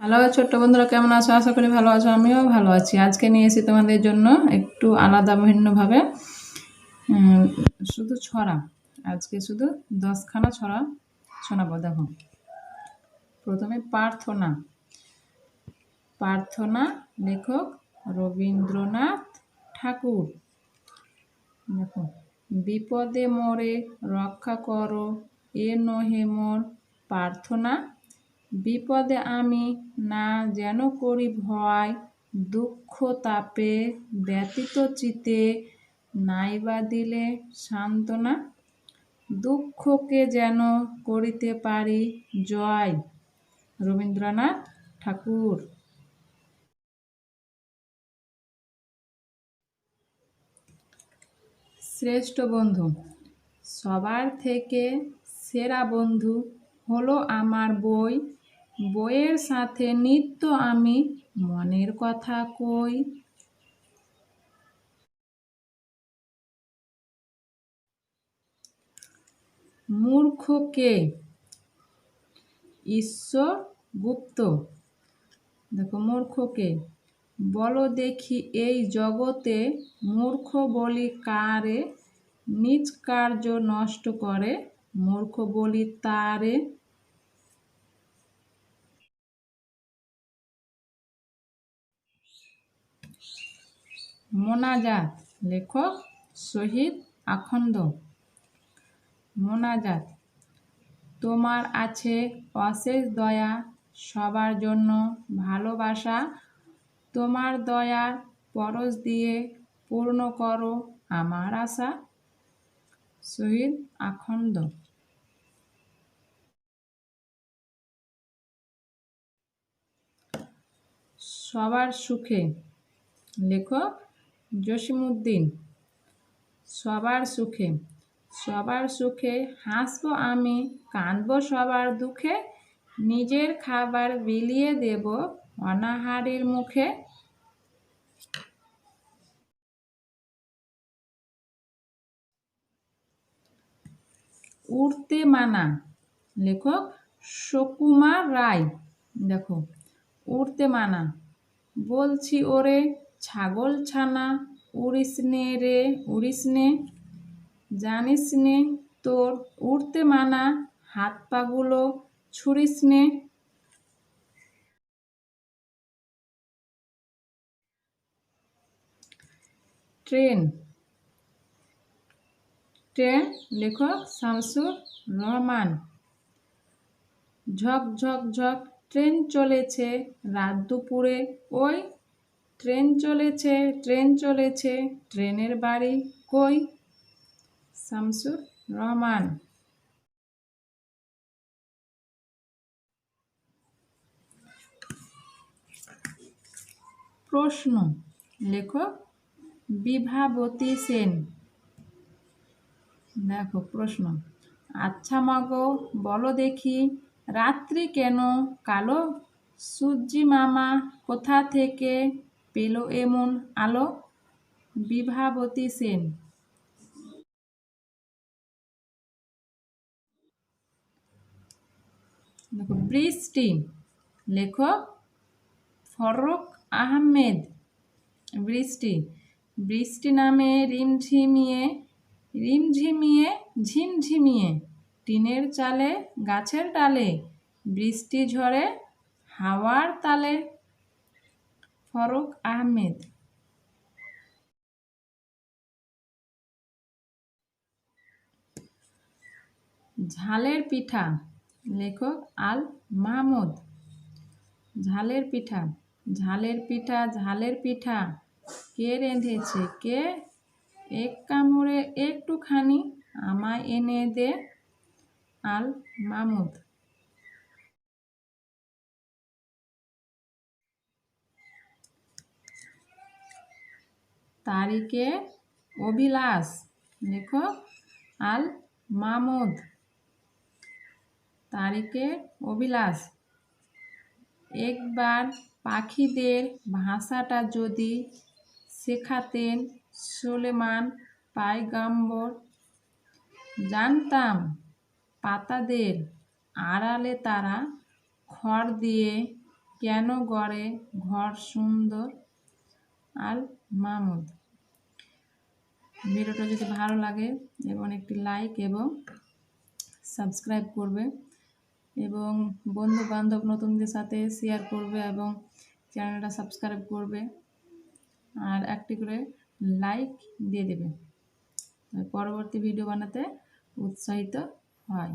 Hello ছোট্ট বন্ধুরা, কেমন আছো? আশা করি ভালো আছো, আমিও ভালো আছি। আজকে নিয়ে এসেছি তোমাদের জন্য একটু আলাদা ভিন্নভাবে শুধু ছড়া। আজকে শুধু দশখানা ছড়া শোনাবো, দেখো। প্রথমে প্রার্থনা। প্রার্থনা, লেখক রবীন্দ্রনাথ ঠাকুর। দেখো, বিপদে মরে রক্ষা করো, এ নহে মোর প্রার্থনা। বিপদে আমি না যেন করি ভয়, দুঃখ তাপে ব্যতীত চিতে নাইবা দিলে সান্ত্বনা। দুঃখকে যেন করিতে পারি জয়। রবীন্দ্রনাথ ঠাকুর। শ্রেষ্ঠ বন্ধু, সবার থেকে সেরা বন্ধু হলো আমার বই বইয়ের সাথে নিত্য আমি মনের কথা কই। মূর্খকে ঈশ্বর গুপ্ত দেখো মূর্খকে, বলো দেখি এই জগতে মূর্খ বলি কারে, নিজ কার্য নষ্ট করে মূর্খ বলি তারে। মোনাজাত, লেখক শহীদ আখন্দ। মোনাজাত, তোমার আছে অশেষ দয়া, সবার জন্য ভালোবাসা। তোমার দয়ার পরশ দিয়ে পূর্ণ করো আমার আশা। শহীদ আখন্দ। সবার সুখে। লেখক জসিমুদ্দিন সবার সুখে। সবার সুখে হাসবো আমি, কাঁদবো সবার দুঃখে। নিজের খাবার বিলিয়ে দেব অনাহারের মুখে। উড়তে মানা, লেখক সুকুমার রায়। দেখো, উড়তে মানা, বলছি ওরে ছাগল ছানা, উড়িস নে রে, উড়িস নে। জানিস নে, তোর উড়তে মানা, হাত পাগুলো ছুড়িস নে। ট্রেন। ট্রেন, লেখক শামসুর রহমান। ঝক ঝক ঝক ট্রেন চলেছে রাত দুপুরে, ওই ট্রেন চলেছে ট্রেন চলেছে, ট্রেনের বাড়ি কই? শামসুর রহমান। প্রশ্ন, লেখক বিভাবতী সেন। দেখো, প্রশ্ন আচ্ছা মাগো, বলো দেখি, রাত্রি কেন? কালো সূর্যি মামা কোথা থেকে? পেল এমন আলো? বিভাবতী সেন। দেখো বৃষ্টি লেখক ফরক আহমেদ। বৃষ্টি। বৃষ্টি নামে রিমঝিমিয়ে রিমঝিমিয়ে, ঝিমঝিমিয়ে। টিনের চালে, গাছের ডালে। বৃষ্টি ঝরে হাওয়ার তালে। ফরক আহমেদ ঝালের পিঠা, লেখক আল মাহমুদ। ঝালের পিঠা ঝালের পিঠা ঝালের পিঠা। কে রেঁধেছে? কে? এক কামড়ে একটুখানি আমায় এনে দে, আল মাহমুদ। তারিকে অভিলাষ, লেখক আল মামুদ। তারিকে অভিলাষ। একবার পাখিদের ভাষাটা যদি শেখাতেন সুলেমান পায়গাম্বর, জানতাম পাতাদের আড়ালে তারা খড় দিয়ে কেন গড়ে ঘর সুন্দর? আল মাহমুদ ভিডিওটা যদি ভালো লাগে, এবং একটি লাইক এবং সাবস্ক্রাইব করবে, এবং বন্ধু বান্ধব নতুনদের সাথে শেয়ার করবে এবং চ্যানেলটা সাবস্ক্রাইব করবে, আর একটি করে লাইক দিয়ে দেবে। পরবর্তী ভিডিও বানাতে উৎসাহিত হয়।